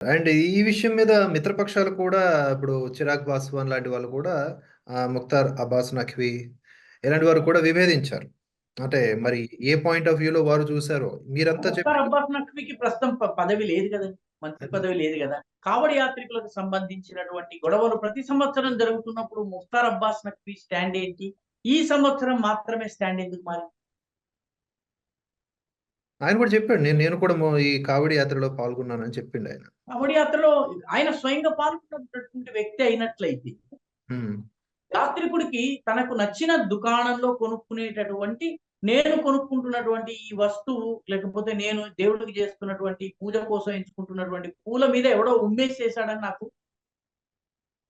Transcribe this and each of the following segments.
And ఈ విషయం మీద మిత్రపక్షాలు కూడా ఇప్పుడు చిరాగ్ పాస్వాన్ లాంటి వాళ్ళు కూడా ఆహ్, ముఖ్తార్ అబ్బాస్ నఖ్వీ ఇలాంటి వారు కూడా విభేదించారు. అంటే మరి ఏ పాయింట్ ఆఫ్ వ్యూలో వారు చూసారో మీరంతా చెప్పిన అబ్బాస్ నఖ్వీకి ప్రస్తుతం పదవి లేదు కదండీ. మంత్రి పదవి లేదు గదా! కావడి యాత్రికులకు సంబంధించినటువంటి గొడవలు ప్రతి సంవత్సరం జరుగుతున్నప్పుడు ముఖ్తార్ అబ్బాస్ నఖ్వీ స్టాండ్ ఏంటి? ఈ సంవత్సరం మాత్రమే స్టాండ్ ఎందుకు మారింది? ఆయన కూడా చెప్పాడు. నేను నేను కూడా మొ ఈ కావడి యాత్రలో పాల్గొన్నానని చెప్పిండాయన. కావడి యాత్రలో ఆయన స్వయంగా పాల్గొన్నటువంటి వ్యక్తి అయినట్లయితే. యాత్రికుడికి తనకు నచ్చిన దుకాణంలో కొనుక్కునేటటువంటి నేను కొనుక్కుంటున్నటువంటి ఈ వస్తువు లేకపోతే నేను దేవుడికి చేస్తున్నటువంటి పూజ కోసం ఎంచుకుంటున్నటువంటి పూల మీద ఎవడో ఉమ్మేసేసాడని నాకు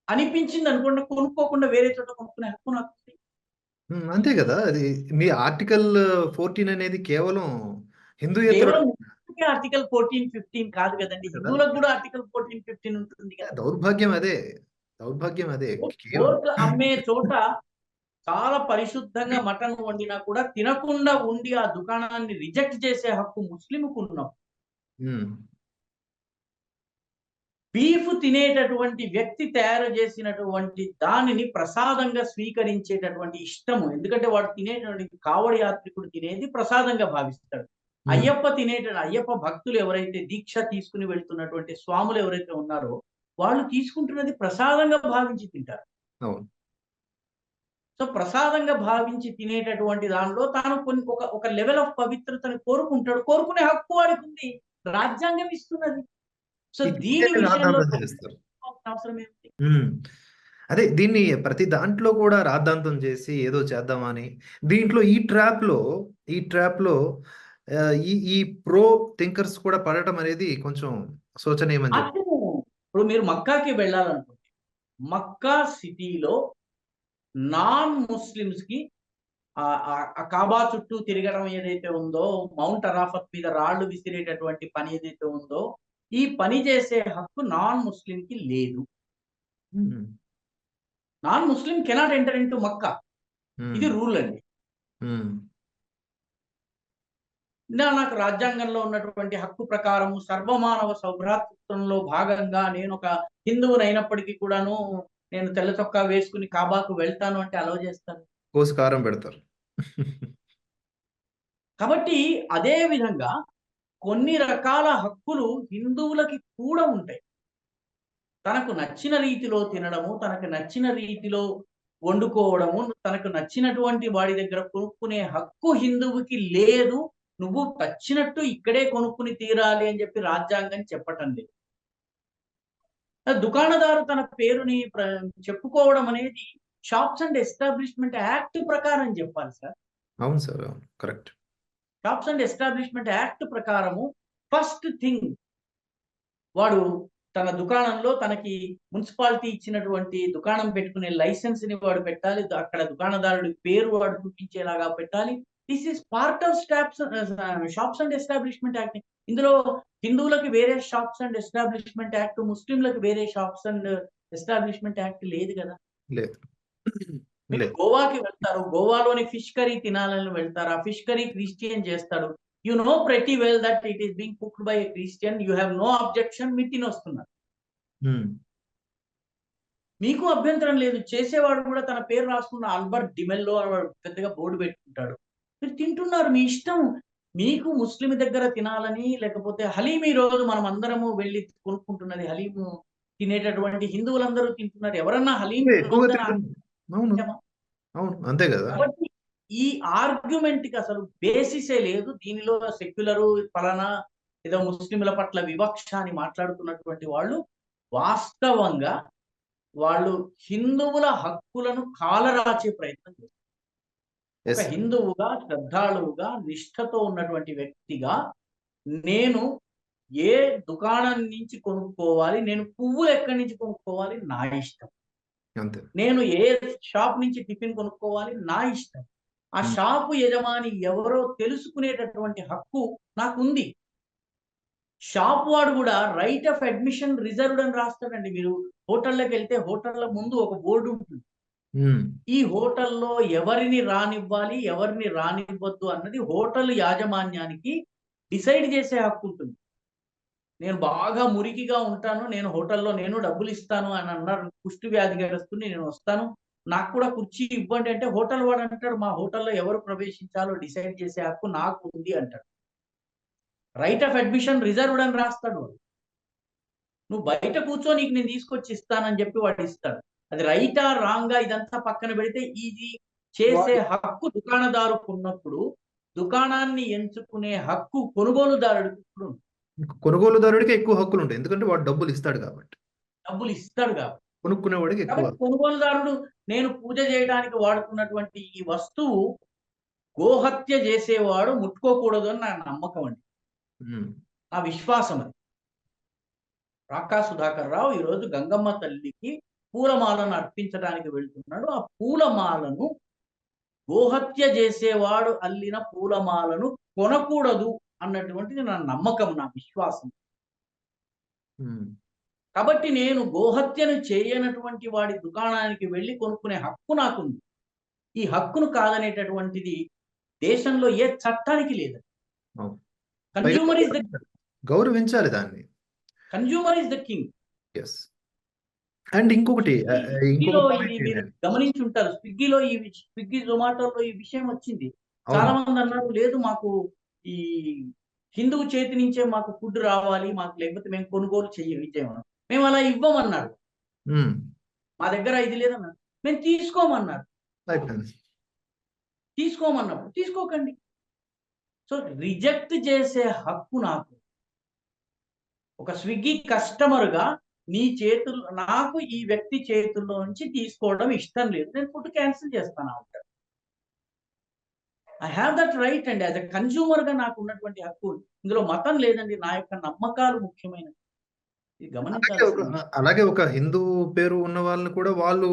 అనిపించింది అనుకోండి కొనుక్కోకుండా వేరే చోట కొనుక్కునే హక్కు నాకు ఉంది. అంతే గదా! అది మీ ఆర్టికల్ 14 అనేది కేవలం ముస్లింలకే ఆర్టికల్ 14, 15 కాదు కదండీ. కదా! హిందువులకు కూడా ఆర్టికల్ 14, 15 ఉంటుంది కదా! దౌర్భాగ్యం అదే. దౌర్భాగ్యం అదే. అమ్మే చోట చాలా పరిశుద్ధంగా మటన్ వండినా కూడా తినకుండా ఉండి ఆ దుకాణాన్ని రిజెక్ట్ చేసే హక్కు ముస్లింకు హ్మ్. బీఫ్ తినేటటువంటి వ్యక్తి తయారు చేసినటువంటి దానిని ప్రసాదంగా స్వీకరించేటటువంటి ఇష్టము. ఎందుకంటే వాడు తినేటువంటి కావడి యాత్రికుడు తినేది ప్రసాదంగా భావిస్తాడు. హ్మ్. అయ్యప్ప తినేట అయ్యప్ప భక్తులు ఎవరైతే దీక్ష తీసుకుని వెళ్తున్నటువంటి స్వాములు ఎవరైతే ఉన్నారో వాళ్ళు తీసుకుంటున్నది ప్రసాదంగా భావించి తింటారు. సో ప్రసాదంగా భావించి తినేటటువంటి దానిలో తాను కొన్ని ఒక ఒక లెవెల్ ఆఫ్ పవిత్రతను కోరుకుంటాడు. కోరుకునే హక్కు వాడికి ఉంది. రాజ్యాంగం ఇస్తున్నది. సో దీని. అవసరం ఏమిటి? హ్మ్. అదే దీన్ని ప్రతి దాంట్లో కూడా రాద్ధాంతం చేసి ఏదో చేద్దామని దీంట్లో ఈ ట్రాప్‌లో ఈ ట్రాప్‌లో ఆహ్, ఈ ఈ ప్రో థింకర్స్ కూడా పడటం అనేది కొంచెం శోచనీయమని ఇప్పుడు మీరు మక్కాకి వెళ్ళాలనుకోండి. మక్కా సిటీలో నాన్ ముస్లిమ్స్‌కి ఆహ్, ఆహ్, ఆ కాబా చుట్టూ తిరగడం ఏదైతే ఉందో, మౌంట్ అరాఫత్ మీద రాళ్ళు విసిరేటటువంటి పని ఏదైతే ఉందో, ఈ పని చేసే హక్కు నాన్ ముస్లింకి లేదు. హ్మ్. Non Muslim cannot enter into Mecca. ఇది. రూల్ అండి. నా నాకు రాజ్యాంగంలో ఉన్నటువంటి హక్కు ప్రకారము సర్వమానవ సౌభ్రాతృత్వంలో భాగంగా నేనొక హిందువునైనప్పటికీ కూడాను నేను తెల్ల చొక్కా వేసుకొని కాబాకు వెళ్తాను అంటే అలౌ చేస్తాను. కోసి కారం పెడతారు. కాబట్టి అదే విధంగా కొన్ని రకాల హక్కులు హిందువులకి కూడా ఉంటాయి. తనకు నచ్చిన రీతిలో తినడము, తనకు నచ్చిన రీతిలో వండుకోవడము, తనకు నచ్చినటువంటి వాడి దగ్గర కొనుక్కునే హక్కు హిందువుకి లేదు. నువ్వు చచ్చినట్టు ఇక్కడే కొనుక్కుని తీరాలి అని చెప్పి రాజ్యాంగం చెప్పటం లేదు. దుకాణదారు తన పేరుని ప్ర చెప్పుకోవడం అనేది షాప్స్ అండ్ ఎస్టాబ్లిష్మెంట్ యాక్ట్ ప్రకారం చెప్పాలి సార్. అవును sir. Correct. Shops and establishment act ప్రకారము ఫస్ట్ థింగ్ వాడు తన దుకాణంలో తనకి మున్సిపాలిటీ ఇచ్చినటువంటి దుకాణం పెట్టుకునే లైసెన్స్‌ని వాడు పెట్టాలి. అక్కడ దుకాణదారుడి పేరు వాడు చూపించేలాగా పెట్టాలి. This is part of stops shops and establishment act. ఇందులో హిందువులకి వేరే షాప్స్ అండ్ ఎస్టాబ్లిష్మెంట్ యాక్ట్, ముస్లింలకు వేరే షాప్స్ అండ్ ఎస్టాబ్లిష్మెంట్ యాక్ట్ లేదు గదా! లేదు. గోవాకి వెళ్తారు. గోవాలోని ఫిష్ కర్రీ తినాలని వెళ్తారు. ఆ ఫిష్ కర్రీ క్రిస్టియన్ చేస్తాడు. You know pretty well that it is being cooked by Christian. You have no objection మీరు తినొస్తున్నారు. మీకు అభ్యంతరం లేదు. చేసేవాడు కూడా తన పేరు రాసుకున్న ఆల్బర్ట్ డిమెల్లో పెద్దగా బోర్డ్ పెట్టుకుంటాడు. మీరు తింటున్నారు మీ ఇష్టం. మీకు ముస్లిం దగ్గర తినాలని లేకపోతే హలీం ఈరోజు మనం అందరము వెళ్ళి కొనుక్కుంటున్నది హలీము తినేటటువంటి హిందువులందరూ తింటున్నారు. ఎవరన్నా హలీం. అవును. అంతే! కాబట్టి ఈ ఆర్గ్యుమెంట్‌కి అసలు బేసిసే లేదు. దీనిలో సెక్యులరు ఫలానా ఏదో ముస్లింల పట్ల వివక్ష అని మాట్లాడుతున్నటువంటి వాళ్ళు వాస్తవంగా వాళ్ళు హిందువుల హక్కులను కాలరాచే ప్రయత్నం చేస్తారు. ఒక. హిందువుగా, శ్రద్ధాళువుగా, నిష్ఠతో ఉన్నటువంటి వ్యక్తిగా నేను ఏ దుకాణం నుంచి కొనుక్కోవాలి, నేను పువ్వులు ఎక్కడి నుంచి కొనుక్కోవాలి నా ఇష్టం. అంతే. నేను ఏ షాప్ నుంచి టిఫిన్ కొనుక్కోవాలి నా ఇష్టం. ఆ హ్మ్. షాపు యజమాని ఎవరో తెలుసుకునేటటువంటి హక్కు నాకుంది. షాప్ వాడు గూడా రైట్ ఆఫ్ అడ్మిషన్ రిజర్వ్డ్ అని రాస్తాడండి. మీరు హోటల్‌లోకెళ్తే హోటల్ల ముందు ఒక బోర్డ్ ఉంటుంది. ఈ హోటల్‌లో ఎవరిని రానివ్వాలి, ఎవరిని రానివ్వద్దు అన్నది హోటల్ యాజమాన్యానికి డిసైడ్ చేసే హక్కు ఉంటుంది. నేను బాగా మురికిగా ఉంటాను నేను హోటల్లో నేను డబ్బులు ఇస్తాను అని అన్నారు కుష్టి వ్యాధిగ్రస్తుని నేను వస్తాను. నాకు కూడా కుర్చీ ఇవ్వండి అంటే హోటల్ వాడు అంటాడు మా హోటల్లో ఎవరు ప్రవేశించాలో డిసైడ్ చేసే హక్కు నాకు ఉంది అంటాడు. రైట్ ఆఫ్ అడ్మిషన్ రిజర్వ్డ్ అని రాస్తాడు వాడు. నువ్వు బయట కూర్చో నీకు నేను తీసుకొచ్చి ఇస్తానని చెప్పి వాడు ఇస్తాడు. అది రైటా రాంగా ఇదంతా పక్కన పెడితే ఇది చేసే హక్కు దుకాణదారుకు ఉన్నప్పుడు దుకాణాన్ని ఎంచుకునే హక్కు కొనుగోలుదారుడికి. కొనుగోలుదారుడికి ఎక్కువ హక్కులు ఉంటాయి ఎందుకంటే వాడు డబ్బులు ఇస్తాడు కాబట్టి. డబ్బులు ఇస్తాడు కాబట్టి. కొనుక్కునేవాడికి ఎక్కువ. కొనుగోలుదారుడు నేను పూజ చేయడానికి వాడుకున్నటువంటి ఈ వస్తువు గోహత్య చేసేవాడు ముట్టుకోకూడదు అని నా నమ్మకం అండి. నా విశ్వాసం అది రాకా సుధాకర్ రావు ఈరోజు గంగమ్మ తల్లికి పూలమాలను అర్పించడానికి వెళ్తున్నాడు. ఆ పూలమాలను గోహత్య చేసేవాడు అల్లిన పూలమాలను కొనకూడదు అన్నటువంటిది నా నమ్మకం నా విశ్వాసం. కాబట్టి నేను గోహత్యను చేయనటువంటి వాడి దుకాణానికి వెళ్ళి కొనుక్కునే హక్కు నాకుంది. ఈ హక్కును కాదనేటటువంటిది దేశంలో ఏ చట్టానికి లేదు. కన్జ్యూమర్ ఇస్ ద గౌరవించాలి దాన్ని. Consumer is the king yes and ఇంకొకటి ఇంకొక గమనించి ఉంటారు స్విగ్గీలో ఈ స్విగ్గీ జొమాటోలో ఈ విషయం వచ్చింది. చాలా మంది అన్నారు లేదు మాకు ఈ హిందువు చేతి నుంచే మాకు ఫుడ్ రావాలి మాకు లేకపోతే మేము కొనుగోలు చెయ్యం ఇచ్చేమన్నారు మేము అలా ఇవ్వమన్నారు. మా దగ్గర ఇది లేదన్నారు. మేము తీసుకోమన్నారు. తీసుకోమన్నప్పుడు తీసుకోకండి. సో రిజెక్ట్ చేసే హక్కు నాకు. ఒక స్విగ్గీ కస్టమర్గా నీ చేతుల్లో నాకు ఈ వ్యక్తి చేతుల్లో నుంచి తీసుకోవడం ఇష్టం లేదు. నేను ఫుడ్ క్యాన్సిల్ చేస్తాను అంటాడు ఐ హ్యావ్ దట్ రైట్ అండి. యాజ్ అ కన్జ్యూమర్గా నాకు ఉన్నటువంటి హక్కు ఇందులో మతం లేదండి. నా యొక్క నమ్మకాలు ముఖ్యమైనవి. అలాగే ఒక హిందూ పేరు ఉన్న వాళ్ళని కూడా వాళ్ళు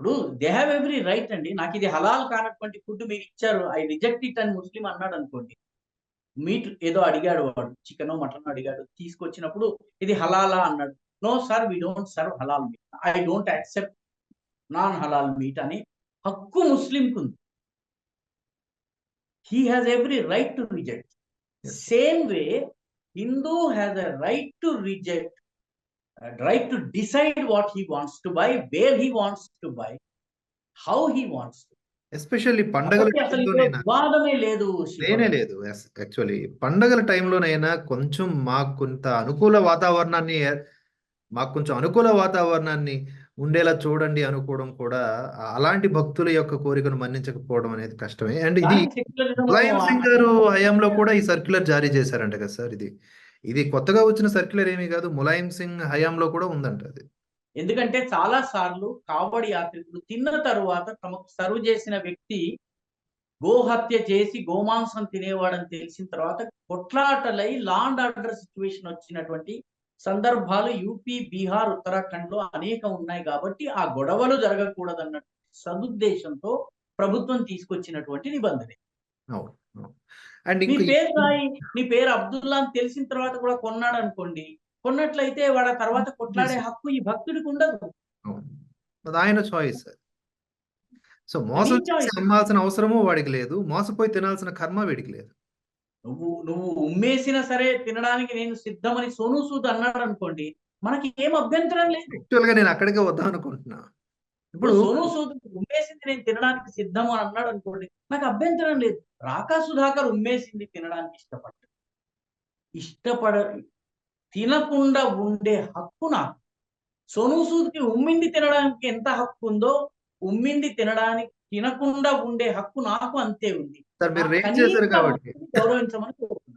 ఇప్పుడు దే హ్యావ్ ఎవ్రీ రైట్ అండి. నాకు ఇది హలాల్ కానటువంటి ఫుడ్ మీరు ఇచ్చారు. ఐ రిజెక్ట్ ఇట్ అని ముస్లిం అన్నాడు అనుకోండి. మీట్ ఏదో అడిగాడు వాడు చికెన్ మటన్ అడిగాడు తీసుకొచ్చినప్పుడు ఇది హలాలా అన్నాడు no sir we don't serve halal meat I don't accept non halal meat అని హక్కు ముస్లింకు ఉంది he has every right to reject. Same way Hindu has a right to reject right to decide what he wants to buy, where he wants to buy, how he wants to. Especially పండగల లేదు. లేనే లేదు. Actually పండగల టైంలోనైనా కొంచెం మాకు కొంత అనుకూల వాతావరణాన్ని మాకు కొంచెం అనుకూల వాతావరణాన్ని ఉండేలా చూడండి అనుకోవడం కూడా అలాంటి భక్తుల యొక్క కోరికను మన్నించకపోవడం అనేది కష్టమే. అండ్ ఇది సింగ్ గారు హయాంలో కూడా ఈ సర్క్యులర్ జారీ చేశారంట కదా సార్ ఇది. ఇది కొత్తగా వచ్చిన సర్క్యులర్ ఏమీ కాదు. ములాయం సింగ్ హయాంలో కూడా ఉందంట అది. ఎందుకంటే చాలా సార్లు కావడి యాత్రికులు తిన్న తరువాత తమకు సర్వ్ చేసిన వ్యక్తి గోహత్య చేసి గోమాంసం తినేవాడని తెలిసిన తర్వాత కొట్లాటలై లాండ్ ఆర్డర్ సిచ్యువేషన్ వచ్చినటువంటి సందర్భాలు యూపీ బీహార్ ఉత్తరాఖండ్లో అనేకం ఉన్నాయి కాబట్టి ఆ గొడవలు జరగకూడదన్న సదుద్దేశంతో ప్రభుత్వం తీసుకొచ్చినటువంటి నిబంధన. నీ పేరు రాయి నీ పేరు అబ్దుల్లా అని తెలిసిన తర్వాత కూడా కొన్నాడు అనుకోండి కొన్నట్లయితే వాడు తర్వాత కొట్లాడే హక్కు ఈ భక్తుడికి ఉండదు. ఆయన చాయిస్ సో మోసం అమ్మాల్సిన అవసరము వాడికి లేదు మోసపోయి తినాల్సిన కర్మ వీడికి లేదు. నువ్వు నువ్వు ఉమ్మేసినా సరే తినడానికి నేను సిద్ధమని సోను సూద్ అన్నాడు అనుకోండి మనకి ఏం అభ్యంతరం లేదు. యాక్చువల్గా నేను అక్కడికే వద్దాం అనుకుంటున్నా. ఇప్పుడు సోను సూద్ ఉమ్మేసింది నేను తినడానికి సిద్ధం అని అన్నాడు అనుకోండి నాకు అభ్యంతరం లేదు. రాకా సుధాకర్ ఉమ్మేసింది తినడానికి ఇష్టపడ్డ ఇష్టపడ తినకుండా ఉండే హక్కు నాకు. సోను సూద్కి ఉమ్మింది తినడానికి ఎంత హక్కు ఉందో ఉమ్మింది తినడానికి తినకుండా ఉండే హక్కు నాకు అంతే ఉంది. గౌరవించమని కోరుకుంటున్నాను.